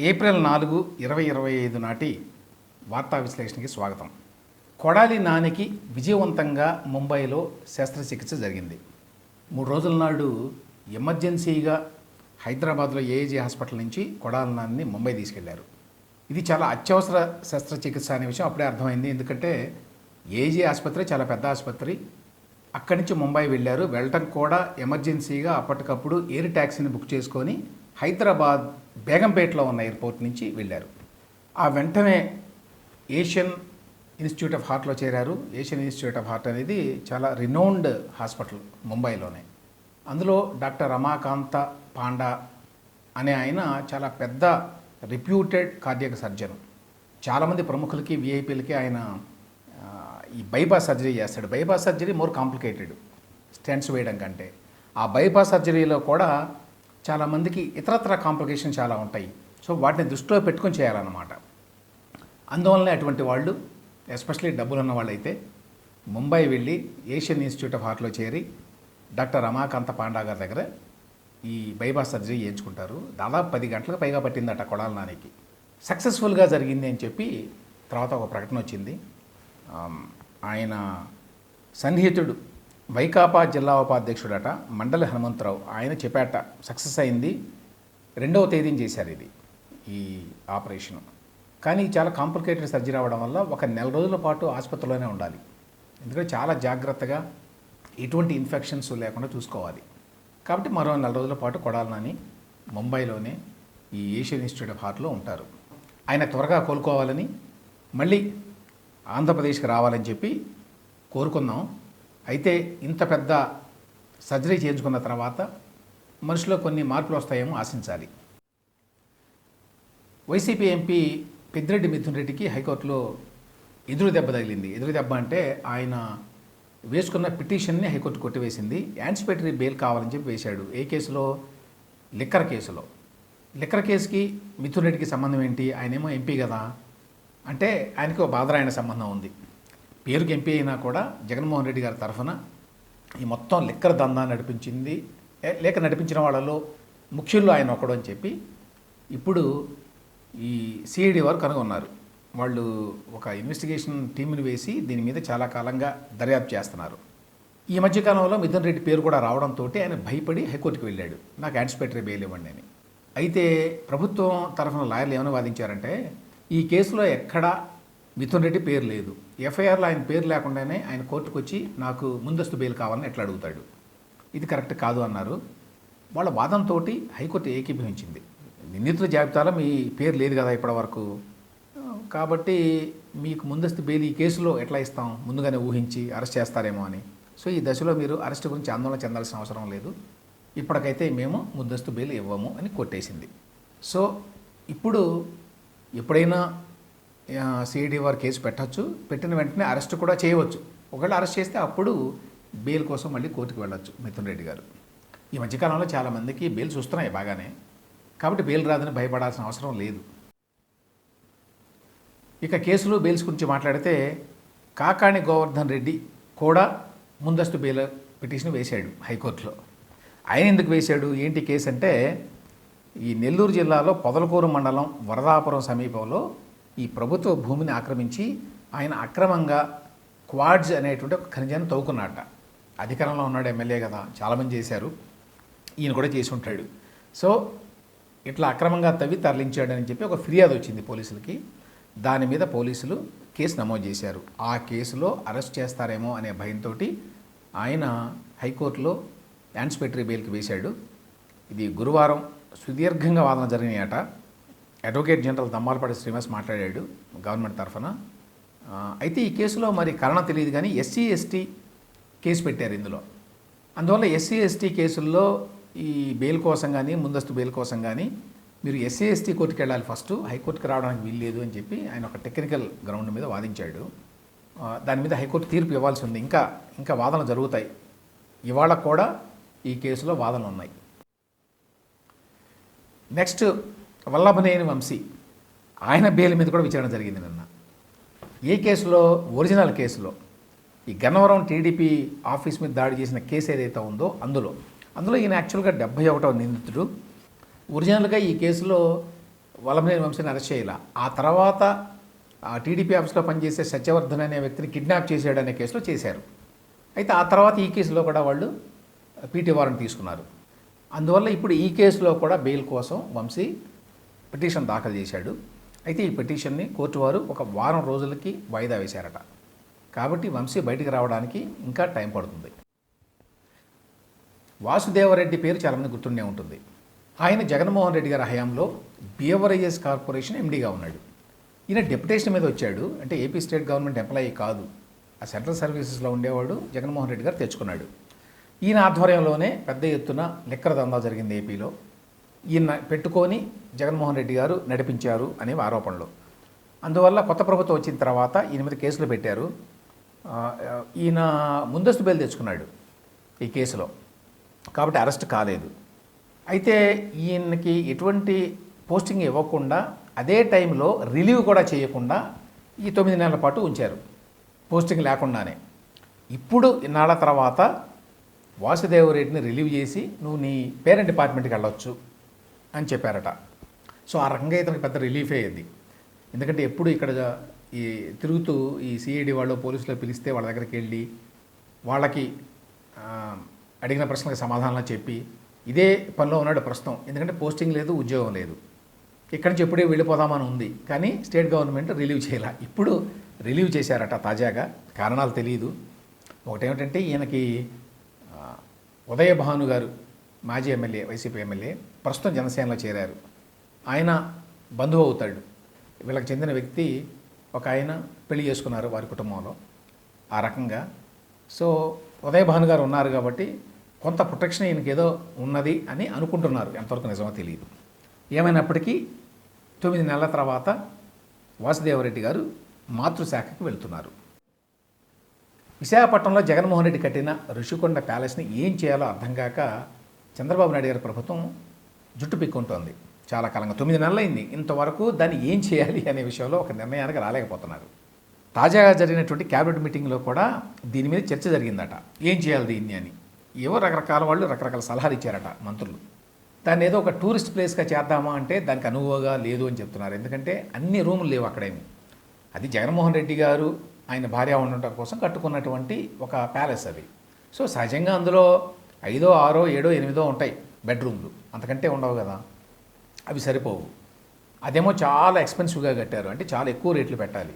April నాలుగు ఇరవై ఇరవై ఐదు నాటి వార్తా విశ్లేషణకి స్వాగతం. కొడాలి నానికి విజయవంతంగా ముంబైలో శస్త్రచికిత్స జరిగింది. మూడు రోజుల నాడు ఎమర్జెన్సీగా హైదరాబాద్లో ఏఏజీ హాస్పిటల్ నుంచి కొడాలి నాన్ని ముంబై తీసుకెళ్ళారు. ఇది చాలా అత్యవసర శస్త్రచికిత్స అనే విషయం అప్పుడే అర్థమైంది. ఎందుకంటే ఏజీ ఆసుపత్రి చాలా పెద్ద ఆసుపత్రి. అక్కడి నుంచి ముంబై వెళ్ళారు. వెళ్ళటం కూడా ఎమర్జెన్సీగా అప్పటికప్పుడు ఎయిర్ ట్యాక్సీని బుక్ చేసుకొని హైదరాబాద్ బేగంపేటలో ఉన్న ఎయిర్పోర్ట్ నుంచి వెళ్ళారు. ఆ వెంటనే ఏషియన్ ఇన్స్టిట్యూట్ ఆఫ్ హార్ట్లో చేరారు. ఏషియన్ ఇన్స్టిట్యూట్ ఆఫ్ హార్ట్ అనేది చాలా రినౌండ్ హాస్పిటల్ ముంబైలోనే. అందులో డాక్టర్ రమాకాంత పాండా అనే ఆయన చాలా పెద్ద రిప్యూటెడ్ కార్డియక్ సర్జన్ చాలామంది ప్రముఖులకి విఐపీలకి ఆయన ఈ బైపాస్ సర్జరీ చేస్తాడు. Bypass surgery more complicated stents వేయడం కంటే. ఆ బైపాస్ సర్జరీలో కూడా చాలామందికి ఇతరత్ర కాంప్లికేషన్ చాలా ఉంటాయి. సో వాటిని దృష్టిలో పెట్టుకొని చేయాలన్నమాట. అందువల్లనే అటువంటి వాళ్ళు ఎస్పెషలీ డబ్బులు ఉన్న వాళ్ళైతే ముంబై వెళ్ళి ఏషియన్ ఇన్స్టిట్యూట్ ఆఫ్ హార్ట్లో చేరి డాక్టర్ రమాకాంత పాండా గారి దగ్గర ఈ బైపాస్ సర్జరీ చేయించుకుంటారు. దాదాపు పది గంటలకు పైగా పట్టిందట కొడాల నానికి. సక్సెస్ఫుల్గా జరిగింది అని చెప్పి తర్వాత ఒక ప్రకటన వచ్చింది. ఆయన సన్నిహితుడు వైకాపా జిల్లా ఉపాధ్యక్షుడట మండలి హనుమంతరావు. ఆయన చెప్పాట సక్సెస్ అయింది రెండవ తేదీని చేశారు ఇది ఈ ఆపరేషన్. కానీ చాలా కాంప్లికేటెడ్ సర్జరీ అవ్వడం వల్ల ఒక నెల రోజుల పాటు ఆసుపత్రిలోనే ఉండాలి. ఎందుకంటే చాలా జాగ్రత్తగా ఎటువంటి ఇన్ఫెక్షన్స్ లేకుండా చూసుకోవాలి. కాబట్టి మరో నెల రోజుల పాటు కొడాలని ముంబైలోనే ఈ ఏషియన్ ఇన్స్టిట్యూట్ ఆఫ్ హార్ట్లో ఉంటారు. ఆయన త్వరగా కోలుకోవాలని మళ్ళీ ఆంధ్రప్రదేశ్కి రావాలని చెప్పి కోరుకుందాం. అయితే ఇంత పెద్ద సర్జరీ చేయించుకున్న తర్వాత మనిషిలో కొన్ని మార్పులు వస్తాయేమో ఆశించాలి. వైసీపీ ఎంపీ పెద్దిరెడ్డి మిథున్ రెడ్డికి హైకోర్టులో ఎదురు దెబ్బ తగిలింది. ఎదురు దెబ్బ అంటే ఆయన వేసుకున్న పిటిషన్ని హైకోర్టు కొట్టివేసింది. యాంటిసిపేటరీ బెయిల్ కావాలని చెప్పి వేశాడు. ఏ కేసులో? లిక్కర్ కేసులో. లిక్కర్ కేసుకి మిథున్ రెడ్డికి సంబంధం ఏంటి? ఆయనేమో ఎంపీ కదా. అంటే ఆయనకు బాధరాయణ సంబంధం ఉంది. పేరుకి ఎంపీ అయినా కూడా జగన్మోహన్ రెడ్డి గారి తరఫున ఈ మొత్తం లిక్కర్ దందా నడిపించింది. లేక నడిపించిన వాళ్ళలో ముఖ్యుల్లో ఆయన ఒకడు అని చెప్పి ఇప్పుడు ఈ సిఐడి వారు కనుగొన్నారు. వాళ్ళు ఒక ఇన్వెస్టిగేషన్ టీంని వేసి దీని మీద చాలా కాలంగా దర్యాప్తు చేస్తున్నారు. ఈ మధ్యకాలంలో మిథున్ రెడ్డి పేరు కూడా రావడంతో ఆయన భయపడి హైకోర్టుకి వెళ్ళాడు. నాకు యాంటిసిపేటరీ బెయిల్ ఇవ్వండి అని. అయితే ప్రభుత్వం తరఫున లాయర్లు ఏమైనా వాదించారంటే ఈ కేసులో ఎక్కడా మిథున్ రెడ్డి పేరు లేదు. ఎఫ్ఐఆర్లో ఆయన పేరు లేకుండానే ఆయన కోర్టుకు వచ్చి నాకు ముందస్తు బెయిల్ కావాలని ఎట్లా అడుగుతాడు? ఇది కరెక్ట్ కాదు అన్నారు. వాళ్ళ వాదంతో హైకోర్టు ఏకీభవించింది. నిందితుల జాబితాలో మీ పేరు లేదు కదా ఇప్పటివరకు కాబట్టి మీకు ముందస్తు బెయిల్ ఈ కేసులో ఎట్లా ఇస్తాం? ముందుగానే ఊహించి అరెస్ట్ చేస్తారేమో అని. సో ఈ దశలో మీరు అరెస్ట్ గురించి ఆందోళన చెందాల్సిన అవసరం లేదు. ఇప్పటికైతే మేము ముందస్తు బెయిల్ ఇవ్వము అని కొట్టేసింది. సో ఇప్పుడు ఎప్పుడైనా సిఐడి వారు కేసు పెట్టచ్చు. పెట్టిన వెంటనే అరెస్ట్ కూడా చేయవచ్చు. ఒకవేళ అరెస్ట్ చేస్తే అప్పుడు బెయిల్ కోసం మళ్ళీ కోర్టుకు వెళ్ళొచ్చు మిథున్ రెడ్డి గారు. ఈ మధ్యకాలంలో చాలామందికి బెయిల్స్ వస్తున్నాయి బాగానే. కాబట్టి బెయిల్ రాదని భయపడాల్సిన అవసరం లేదు. ఇక కేసులు బెయిల్స్ గురించి మాట్లాడితే కాకాణి గోవర్ధన్ రెడ్డి కూడా ముందస్తు బెయిల్ పిటిషన్ వేశాడు హైకోర్టులో. ఆయన ఎందుకు వేశాడు? ఏంటి కేసు అంటే ఈ నెల్లూరు జిల్లాలో పొదలకూరు మండలం వరదాపురం సమీపంలో ఈ ప్రభుత్వ భూమిని ఆక్రమించి ఆయన అక్రమంగా క్వాడ్జ్ అనేటువంటి ఒక ఖనిజాన్ని తవ్వుకున్నట్ట అధికారంలో ఉన్నాడు ఎమ్మెల్యే కదా చాలామంది చేశారు. ఈయన కూడా చేసి ఉంటాడు. సో ఇట్లా అక్రమంగా తవ్వి తరలించాడని చెప్పి ఒక ఫిర్యాదు వచ్చింది పోలీసులకి. దాని మీద పోలీసులు కేసు నమోదు చేశారు. ఆ కేసులో అరెస్ట్ చేస్తారేమో అనే భయంతో ఆయన హైకోర్టులో యాన్స్పెక్టరీ బెయిల్కి వేశాడు. ఇది గురువారం సుదీర్ఘంగా వాదన జరిగినాయట. అడ్వకేట్ జనరల్ దమ్మాలపాటి శ్రీనివాస్ మాట్లాడాడు గవర్నమెంట్ తరఫున. అయితే ఈ కేసులో మరి కరణ తెలియదు కానీ ఎస్సీ ఎస్టీ కేసు పెట్టారు ఇందులో. అందువల్ల ఎస్సీ ఎస్టీ కేసుల్లో ఈ బెయిల్ కోసం కానీ ముందస్తు బెయిల్ కోసం కానీ మీరు ఎస్సీ ఎస్టీ కోర్టుకి వెళ్ళాలి ఫస్ట్. హైకోర్టుకి రావడానికి వీల్లేదు అని చెప్పి ఆయన ఒక టెక్నికల్ గ్రౌండ్ మీద వాదించాడు. దాని మీద హైకోర్టు తీర్పు ఇవ్వాల్సి ఉంది. ఇంకా ఇంకా వాదనలు జరుగుతాయి. ఇవాళ కూడా ఈ కేసులో వాదనలు ఉన్నాయి. నెక్స్ట్ వల్లభనేని వంశీ ఆయన బెయిల్ మీద కూడా విచారణ జరిగింది నిన్న. ఏ కేసులో? ఒరిజినల్ కేసులో. ఈ గన్నవరం టీడీపీ ఆఫీస్ మీద దాడి చేసిన కేసు ఏదైతే ఉందో అందులో. అందులో ఈయన యాక్చువల్గా డెబ్బై ఒకటవ నిందితుడు. ఒరిజినల్గా ఈ కేసులో వల్లభనేని వంశీని అరెస్ట్ చేయాల. ఆ తర్వాత ఆ టీడీపీ ఆఫీస్లో పనిచేసే సత్యవర్ధన్ అనే వ్యక్తిని కిడ్నాప్ చేశాడు అనే కేసులో చేశారు. అయితే ఆ తర్వాత ఈ కేసులో కూడా వాళ్ళు పీటీ వారెంట్ తీసుకున్నారు. అందువల్ల ఇప్పుడు ఈ కేసులో కూడా బెయిల్ కోసం వంశీ పిటిషన్ దాఖలు చేశాడు. అయితే ఈ పిటిషన్ని కోర్టు వారు ఒక వారం రోజులకి వాయిదా వేశారట. కాబట్టి వంశీ బయటికి రావడానికి ఇంకా టైం పడుతుంది. వాసుదేవరెడ్డి పేరు చాలామంది గుర్తుండే ఉంటుంది. ఆయన జగన్మోహన్ రెడ్డి గారి హయాంలో బిఎవరైఎస్ కార్పొరేషన్ ఎండీగా ఉన్నాడు. ఈయన డెప్యుటేషన్ మీద వచ్చాడు. అంటే ఏపీ స్టేట్ గవర్నమెంట్ ఎంప్లాయీ కాదు. ఆ సెంట్రల్ సర్వీసెస్లో ఉండేవాడు జగన్మోహన్ రెడ్డి గారు తెచ్చుకున్నాడు. ఈయన ఆధ్వర్యంలోనే పెద్ద ఎత్తున లిక్కర దందా జరిగింది ఏపీలో. ఈయన పెట్టుకొని జగన్మోహన్ రెడ్డి గారు నడిపించారు అనే ఆరోపణలు. అందువల్ల కొత్త ప్రభుత్వం వచ్చిన తర్వాత ఈయన మీద కేసులు పెట్టారు. ఈయన ముందస్తు బెయిల్ తెచ్చుకున్నాడు ఈ కేసులో. కాబట్టి అరెస్ట్ కాలేదు. అయితే ఈయనకి ఎటువంటి పోస్టింగ్ ఇవ్వకుండా అదే టైంలో రిలీవ్ కూడా చేయకుండా ఈ తొమ్మిది నెలల పాటు ఉంచారు. పోస్టింగ్ లేకుండానే. ఇప్పుడు ఇన్నాళ్ళ తర్వాత వాసుదేవరెడ్డిని రిలీవ్ చేసి నువ్వు నీ పేరెంట్ డిపార్ట్మెంట్కి వెళ్ళొచ్చు. అని చెప్పారట. సో ఆ రకంగా ఇతనికి పెద్ద రిలీఫే అయింది. ఎందుకంటే ఎప్పుడు ఇక్కడ ఈ తిరుగుతూ ఈ సిఐడి వాళ్ళు పోలీసులు పిలిస్తే వాళ్ళ దగ్గరికి వెళ్ళి వాళ్ళకి అడిగిన ప్రశ్నలకు సమాధానాలు చెప్పి ఇదే పనిలో ఉన్నాడు ప్రస్తుతం. ఎందుకంటే పోస్టింగ్ లేదు ఉద్యోగం లేదు. ఇక్కడి నుంచి ఎప్పుడే వెళ్ళిపోదామని ఉంది. కానీ స్టేట్ గవర్నమెంట్ రిలీవ్ చేయాల. ఇప్పుడు రిలీవ్ చేశారట తాజాగా. కారణాలు తెలియదు ఒకటేమిటంటే ఈయనకి ఉదయ భాను గారు మాజీ ఎమ్మెల్యే వైసీపీ ఎమ్మెల్యే ప్రస్తుతం జనసేనలో చేరారు. ఆయన బంధువు అవుతాడు. వీళ్ళకి చెందిన వ్యక్తి ఒక ఆయన పెళ్ళి చేసుకున్నారు వారి కుటుంబంలో. ఆ రకంగా. సో ఉదయ భాను గారు ఉన్నారు కాబట్టి కొంత ప్రొటెక్షన్ ఈయనకి ఏదో ఉన్నది అని అనుకుంటున్నారు. ఎంతవరకు నిజమో తెలియదు ఏమైనప్పటికీ తొమ్మిది నెలల తర్వాత వాసుదేవరెడ్డి గారు మాతృశాఖకి వెళ్తున్నారు. విశాఖపట్నంలో జగన్మోహన్ రెడ్డి కట్టిన ఋషికొండ ప్యాలెస్ని ఏం చేయాలో అర్థం కాక చంద్రబాబు నాయుడు గారి ప్రభుత్వం జుట్టు పిక్కుంటోంది. చాలా కాలంగా తొమ్మిది నెలలైంది. ఇంతవరకు దాన్ని ఏం చేయాలి అనే విషయంలో ఒక నిర్ణయానికి రాలేకపోతున్నారు. తాజాగా జరిగినటువంటి క్యాబినెట్ మీటింగ్లో కూడా దీని మీద చర్చ జరిగిందట. ఏం చేయాలి దీన్ని అని. ఏవో రకరకాల వాళ్ళు రకరకాల సలహాలు ఇచ్చారట మంత్రులు. దాన్ని ఏదో ఒక టూరిస్ట్ ప్లేస్గా చేద్దామా అంటే దానికి అనువుగా లేదు అని చెప్తున్నారు. ఎందుకంటే అన్ని రూములు లేవు అక్కడేమి. అది జగన్మోహన్ రెడ్డి గారు ఆయన భార్య ఉండటం కోసం కట్టుకున్నటువంటి ఒక ప్యాలెస్ అది. సో సహజంగా అందులో ఐదో ఆరో ఏడో ఎనిమిదో ఉంటాయి. బెడ్రూమ్లు. అంతకంటే ఉండవు కదా. అవి సరిపోవు. అదేమో చాలా ఎక్స్పెన్సివ్గా కట్టారు. అంటే చాలా ఎక్కువ రేట్లు పెట్టాలి.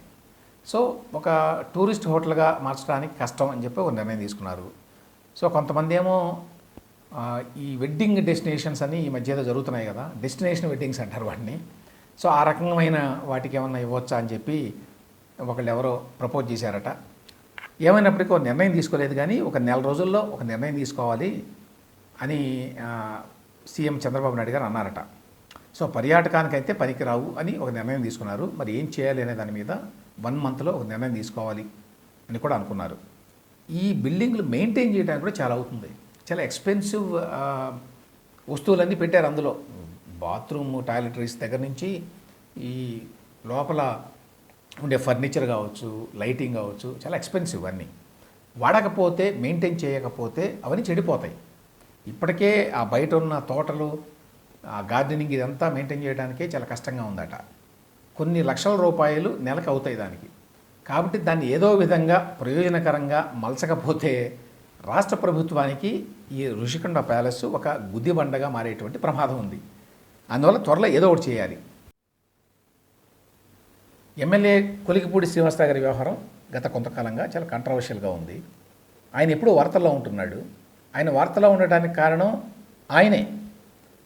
సో ఒక టూరిస్ట్ హోటల్గా మార్చడానికి కష్టం అని చెప్పి ఒక నిర్ణయం తీసుకున్నారు. సో కొంతమంది ఏమో ఈ వెడ్డింగ్ డెస్టినేషన్స్ అని ఈ మధ్య ఏదో జరుగుతున్నాయి కదా. డెస్టినేషన్ వెడ్డింగ్స్ అంటారు వాటిని. సో ఆ రకమైన వాటికి ఏమన్నా ఇవ్వచ్చా అని చెప్పి ఒకళ్ళు ఎవరో ప్రపోజ్ చేశారట. ఏమైనప్పటికీ ఒక నిర్ణయం తీసుకోలేదు కానీ ఒక నెల రోజుల్లో ఒక నిర్ణయం తీసుకోవాలి. అని సీఎం చంద్రబాబు నాయుడు గారు అన్నారట. సో పర్యాటకానికైతే పనికిరావు అని ఒక నిర్ణయం తీసుకున్నారు. మరి ఏం చేయాలి అనే దాని మీద వన్ మంత్లో ఒక నిర్ణయం తీసుకోవాలి అని కూడా అనుకున్నారు. ఈ బిల్డింగ్లు మెయింటైన్ చేయడానికి కూడా చాలా అవుతుంది. చాలా ఎక్స్పెన్సివ్ వస్తువులన్నీ పెట్టారు అందులో. బాత్రూమ్ టాయిలెటరీస్ దగ్గర నుంచి ఈ లోపల ఉండే ఫర్నిచర్ కావచ్చు లైటింగ్ కావచ్చు చాలా ఎక్స్పెన్సివ్ అన్నీ. వాడకపోతే మెయింటైన్ చేయకపోతే అవన్నీ చెడిపోతాయి. ఇప్పటికే ఆ బయట ఉన్న తోటలు ఆ గార్డెనింగ్ ఇదంతా మెయింటైన్ చేయడానికే చాలా కష్టంగా ఉందట. కొన్ని లక్షల రూపాయలు నెలకు అవుతాయి దానికి. కాబట్టి దాన్ని ఏదో విధంగా ప్రయోజనకరంగా మలచకపోతే రాష్ట్ర ప్రభుత్వానికి ఈ ఋషికొండ ప్యాలెస్ ఒక గుద్దిబండగా మారేటువంటి ప్రమాదం ఉంది. అందువల్ల త్వరలో ఏదో ఒకటి చేయాలి. ఎమ్మెల్యే కొలికిపూడి శ్రీనివాసరావు గారి వ్యవహారం గత కొంతకాలంగా చాలా కంట్రవర్షియల్గా ఉంది. ఆయన ఎప్పుడూ వార్తల్లో ఉంటున్నాడు. ఆయన వార్తలో ఉండటానికి కారణం ఆయనే.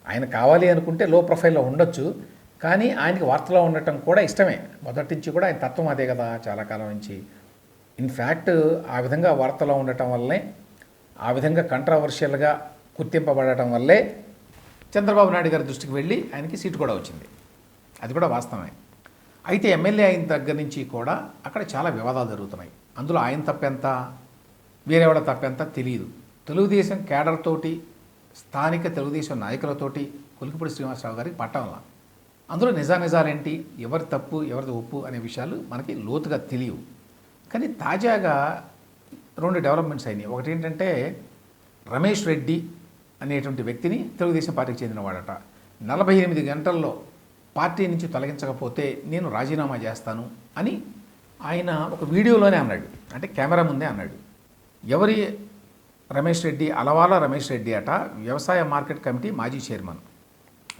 ఆయన కావాలి అనుకుంటే లో ప్రొఫైల్లో ఉండొచ్చు కానీ ఆయనకి వార్తలో ఉండటం కూడా ఇష్టమే. మొదటి నుంచి కూడా ఆయన తత్వం అదే కదా చాలా కాలం నుంచి. ఇన్ఫ్యాక్ట్ ఆ విధంగా వార్తలో ఉండటం వల్లనే ఆ విధంగా కంట్రవర్షియల్గా గుర్తింపబడటం వల్లే చంద్రబాబు నాయుడు గారి దృష్టికి వెళ్ళి ఆయనకి సీటు కూడా వచ్చింది. అది కూడా వాస్తవమే. అయితే ఎమ్మెల్యే అయిన దగ్గర నుంచి కూడా అక్కడ చాలా వివాదాలు జరుగుతున్నాయి. అందులో ఆయన తప్పెంత వేరేవాళ్ళ తప్పెంత తెలియదు తెలుగుదేశం కేడర్ తోటి స్థానిక తెలుగుదేశం నాయకులతోటి కొలికిపూడి శ్రీనివాసరావు గారికి పట్టంలా అందులో నిజానిజాలేంటి ఎవరి తప్పు ఎవరిది ఒప్పు అనే విషయాలు మనకి లోతుగా తెలియవు. కానీ తాజాగా రెండు డెవలప్మెంట్స్ అయినాయి. ఒకటి ఏంటంటే రమేష్ రెడ్డి అనేటువంటి వ్యక్తిని తెలుగుదేశం పార్టీకి చెందినవాడట. నలభై ఎనిమిది గంటల్లో పార్టీ నుంచి తొలగించకపోతే నేను రాజీనామా చేస్తాను అని ఆయన ఒక వీడియోలోనే అన్నాడు. అంటే కెమెరా ముందే అన్నాడు. ఎవరి రమేష్ రెడ్డి అలవాల రమేష్ రెడ్డి అట వ్యవసాయ మార్కెట్ కమిటీ మాజీ చైర్మన్.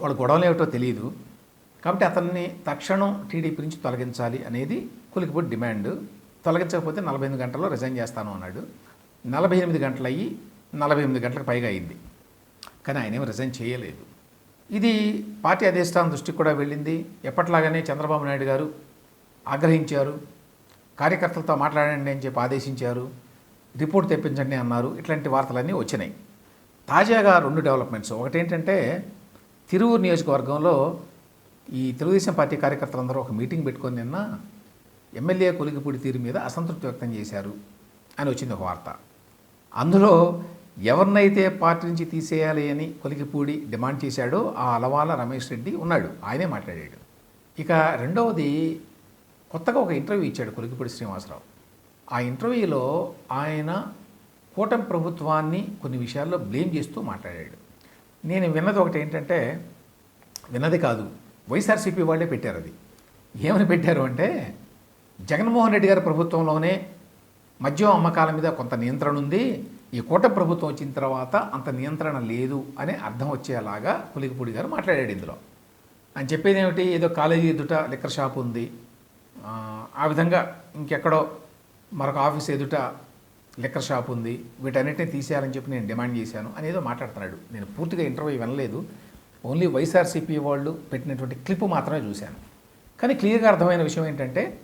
వాళ్ళ గొడవలు ఏమిటో తెలియదు కాబట్టి అతన్ని తక్షణం టీడీపీ నుంచి తొలగించాలి అనేది కులికిపూడి డిమాండ్. తొలగించకపోతే నలభై ఎనిమిది గంటల్లో రిజైన్ చేస్తాను అన్నాడు. నలభై ఎనిమిది గంటలు అయ్యి నలభై ఎనిమిది గంటలకు పైగా అయింది. కానీ ఆయన ఏమి రిజైన్ చేయలేదు. ఇది పార్టీ అధిష్టానం దృష్టికి కూడా వెళ్ళింది. ఎప్పట్లాగానే చంద్రబాబు నాయుడు గారు ఆగ్రహించారు. కార్యకర్తలతో మాట్లాడండి అని చెప్పి ఆదేశించారు. రిపోర్ట్ తెప్పించండి అన్నారు. ఇట్లాంటి వార్తలన్నీ వచ్చినాయి. తాజాగా రెండు డెవలప్మెంట్స్. ఒకటేంటంటే తిరువూరు నియోజకవర్గంలో ఈ తెలుగుదేశం పార్టీ కార్యకర్తలందరూ ఒక మీటింగ్ పెట్టుకొని నిన్న ఎమ్మెల్యే కొలిగిపూడి తీరు మీద అసంతృప్తి వ్యక్తం చేశారు అని వచ్చింది ఒక వార్త. అందులో ఎవరినైతే పార్టీ నుంచి తీసేయాలి అని కొలిగిపూడి డిమాండ్ చేశాడో ఆ అలవాల రమేష్ రెడ్డి ఉన్నాడు. ఆయనే మాట్లాడాడు. ఇక రెండవది కొత్తగా ఒక ఇంటర్వ్యూ ఇచ్చాడు కొలిగిపూడి శ్రీనివాసరావు. ఆ ఇంటర్వ్యూలో ఆయన కూటమి ప్రభుత్వాన్ని కొన్ని విషయాల్లో బ్లేమ్ చేస్తూ మాట్లాడాడు. నేను విన్నది ఒకటి ఏంటంటే విన్నది కాదు వైఎస్ఆర్సీపీ వాళ్ళే పెట్టారు అది. ఏమని పెట్టారు అంటే జగన్మోహన్ రెడ్డి గారి ప్రభుత్వంలోనే మద్యం అమ్మకాల మీద కొంత నియంత్రణ ఉంది ఈ కూట ప్రభుత్వం వచ్చిన తర్వాత అంత నియంత్రణ లేదు అనే అర్థం వచ్చేలాగా పులిగిపూడి గారు మాట్లాడాడు ఇందులో. అని చెప్పేది ఏమిటి? ఏదో కాలేజీ ఎదుట లిక్కర్ షాప్ ఉంది. ఆ విధంగా ఇంకెక్కడో మరొక ఆఫీస్ ఎదుట లిక్కర్ షాప్ ఉంది. వీటన్నిటిని తీసేయాలని చెప్పి నేను డిమాండ్ చేశాను. అనేదో మాట్లాడుతున్నాడు. నేను పూర్తిగా ఇంటర్వ్యూ వినలేదు. ఓన్లీ వైఎస్ఆర్సీపీ వాళ్ళు పెట్టినటువంటి క్లిప్ మాత్రమే చూశాను. కానీ క్లియర్గా అర్థమైన విషయం ఏంటంటే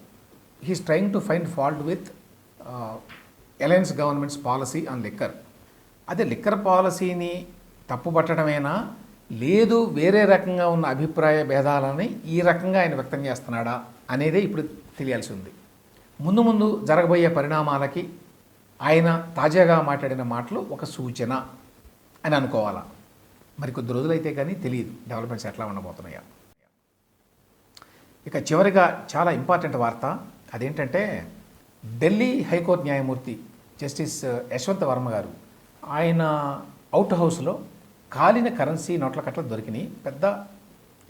he's trying to find fault with alliance government's policy on liquor. అదే లిక్కర్ పాలసీని తప్పుపట్టడమేనా? లేదు వేరే రకంగా ఉన్న అభిప్రాయ భేదాలని ఈ రకంగా ఆయన వ్యక్తం చేస్తున్నాడా? అనేదే ఇప్పుడు తెలియాల్సి ఉంది. ముందు ముందు జరగబోయే పరిణామాలకి ఆయన తాజాగా మాట్లాడిన మాటలు ఒక సూచన అని అనుకోవాలా? మరి కొద్ది రోజులైతే కానీ తెలియదు డెవలప్మెంట్స్ ఎట్లా ఉండబోతున్నాయా? ఇక చివరిగా చాలా ఇంపార్టెంట్ వార్త అదేంటంటే ఢిల్లీ హైకోర్టు న్యాయమూర్తి జస్టిస్ యశ్వంత్ వర్మ గారు ఆయన అవుట్ హౌస్లో కాలిన కరెన్సీ నోట్ల కట్ల దొరికినాయి. పెద్ద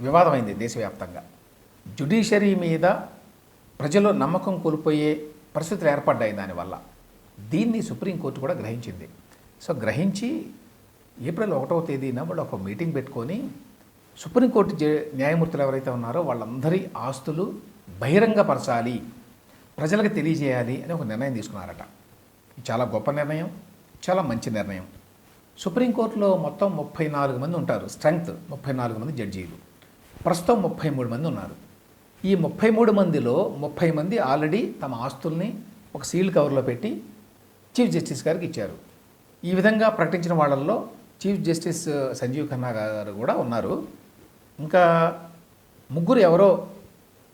వివాదమైంది దేశవ్యాప్తంగా. జుడిషియరీ మీద ప్రజలు నమ్మకం కోల్పోయే పరిస్థితులు ఏర్పడ్డాయి దానివల్ల. దీన్ని సుప్రీంకోర్టు కూడా గ్రహించింది. సో గ్రహించి ఏప్రిల్ ఒకటవ తేదీన వాళ్ళు ఒక మీటింగ్ పెట్టుకొని సుప్రీంకోర్టు న్యాయమూర్తులు ఎవరైతే ఉన్నారో వాళ్ళందరి ఆస్తులు బహిరంగపరచాలి ప్రజలకు తెలియజేయాలి అని ఒక నిర్ణయం తీసుకున్నారట. చాలా గొప్ప నిర్ణయం చాలా మంచి నిర్ణయం. సుప్రీంకోర్టులో మొత్తం ముప్పై నాలుగు మంది ఉంటారు స్ట్రెంగ్త్ ముప్పై నాలుగు మంది జడ్జీలు. ప్రస్తుతం ముప్పై మూడు మంది ఉన్నారు. ఈ ముప్పై మూడు మందిలో ముప్పై మంది ఆల్రెడీ తమ ఆస్తుల్ని ఒక సీల్ కవర్లో పెట్టి చీఫ్ జస్టిస్ గారికి ఇచ్చారు. ఈ విధంగా ప్రకటించిన వాళ్ళల్లో చీఫ్ జస్టిస్ సంజీవ్ ఖన్నా గారు కూడా ఉన్నారు. ఇంకా ముగ్గురు ఎవరో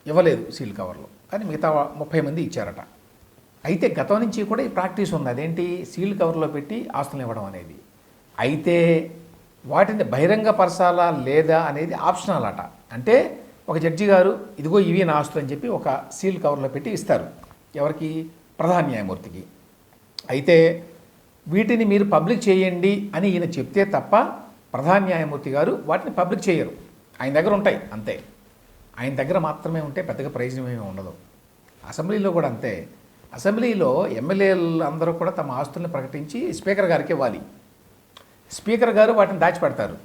ఇవ్వలేదు సీల్ కవర్లో కానీ మిగతా ముప్పై మంది ఇచ్చారట. అయితే గతం నుంచి కూడా ఈ ప్రాక్టీస్ ఉంది. అదేంటి? సీల్ కవర్లో పెట్టి ఆస్తులను ఇవ్వడం అనేది. అయితే వాటిని బహిరంగపరచాలా లేదా అనేది ఆప్షనల్ అట. అంటే ఒక జడ్జి గారు ఇదిగో ఇవి నా ఆస్తులు అని చెప్పి ఒక సీల్ కవర్లో పెట్టి ఇస్తారు. ఎవరికి? ప్రధాన న్యాయమూర్తికి. అయితే వీటిని మీరు పబ్లిక్ చేయండి అని ఈయన చెప్తే తప్ప ప్రధాన న్యాయమూర్తి గారు వాటిని పబ్లిక్ చేయరు. ఆయన దగ్గర ఉంటాయి అంతే. ఆయన దగ్గర మాత్రమే ఉంటే పెద్దగా ప్రయోజనం ఏమీ ఉండదు. అసెంబ్లీలో కూడా అంతే. అసెంబ్లీలో ఎమ్మెల్యేలు అందరూ కూడా తమ ఆస్తుల్ని ప్రకటించి స్పీకర్ గారికి ఇవ్వాలి. స్పీకర్ గారు వాటిని దాచిపెడతారు.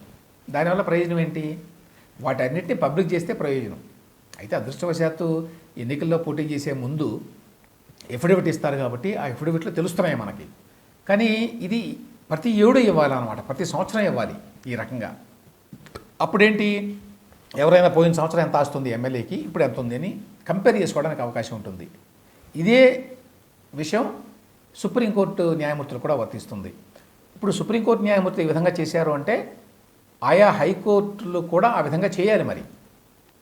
దానివల్ల ప్రయోజనం ఏంటి? వాటన్నిటిని పబ్లిక్ చేస్తే ప్రయోజనం. అయితే అదృష్టవశాత్తు ఎన్నికల్లో పోటీ చేసే ముందు ఎఫిడవిట్ ఇస్తారు కాబట్టి ఆ ఎఫిడవిట్లో తెలుస్తున్నాయి మనకి. కానీ ఇది ప్రతి ఏడు ఇవ్వాలన్నమాట ప్రతి సంవత్సరం ఇవ్వాలి ఈ రకంగా. అప్పుడేంటి? ఎవరైనా పోయిన సంవత్సరం ఎంత వస్తుంది ఎమ్మెల్యేకి ఇప్పుడు ఎంత ఉంది అని కంపేర్ చేసుకోవడానికి అవకాశం ఉంటుంది. ఇదే విషయం సుప్రీంకోర్టు న్యాయమూర్తులు కూడా వర్తిస్తుంది. ఇప్పుడు సుప్రీంకోర్టు న్యాయమూర్తి ఈ విధంగా చేశారు అంటే ఆయా హైకోర్టులు కూడా ఆ విధంగా చేయాలి మరి.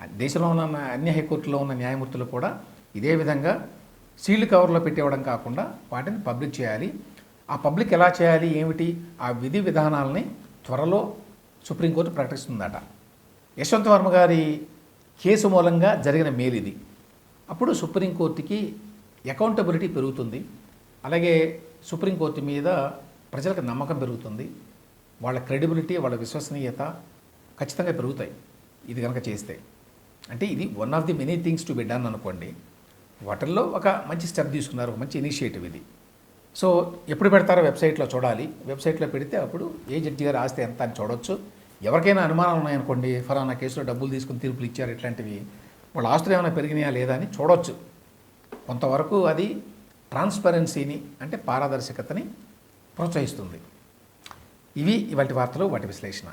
దేశంలో ఉన్న అన్ని హైకోర్టులో ఉన్న న్యాయమూర్తులు కూడా ఇదే విధంగా సీల్డ్ కవర్లో పెట్టేవడం కాకుండా వాటిని పబ్లిక్ చేయాలి. ఆ పబ్లిక్ ఎలా చేయాలి ఏమిటి ఆ విధి విధానాలని త్వరలో సుప్రీంకోర్టు ప్రకటిస్తుందట. యశ్వంత్ వర్మ గారి కేసు మూలంగా జరిగిన మేలు ఇది. అప్పుడు సుప్రీంకోర్టుకి అకౌంటబిలిటీ పెరుగుతుంది. అలాగే సుప్రీంకోర్టు మీద ప్రజలకు నమ్మకం పెరుగుతుంది. వాళ్ళ క్రెడిబిలిటీ వాళ్ళ విశ్వసనీయత ఖచ్చితంగా పెరుగుతాయి. ఇది కనుక చేస్తే. అంటే ఇది one of the many things to be done అనుకోండి. వాటిల్లో ఒక మంచి స్టెప్ తీసుకున్నారు ఒక మంచి ఇనిషియేటివ్ ఇది. సో ఎప్పుడు పెడతారో వెబ్సైట్లో చూడాలి. వెబ్సైట్లో పెడితే అప్పుడు ఏ జడ్జి గారు ఆస్తి ఎంత అని చూడొచ్చు. ఎవరికైనా అనుమానాలు ఉన్నాయనుకోండి ఫలానా కేసులో డబ్బులు తీసుకుని తీర్పులు ఇచ్చారు ఇట్లాంటివి. వాళ్ళ ఆస్తులు ఏమైనా పెరిగినాయా లేదా అని చూడొచ్చు. కొంతవరకు అది ట్రాన్స్పరెన్సీని అంటే పారదర్శకతని ప్రోత్సహిస్తుంది. ఇవి ఇవాటి వార్తలు వాటి విశ్లేషణ.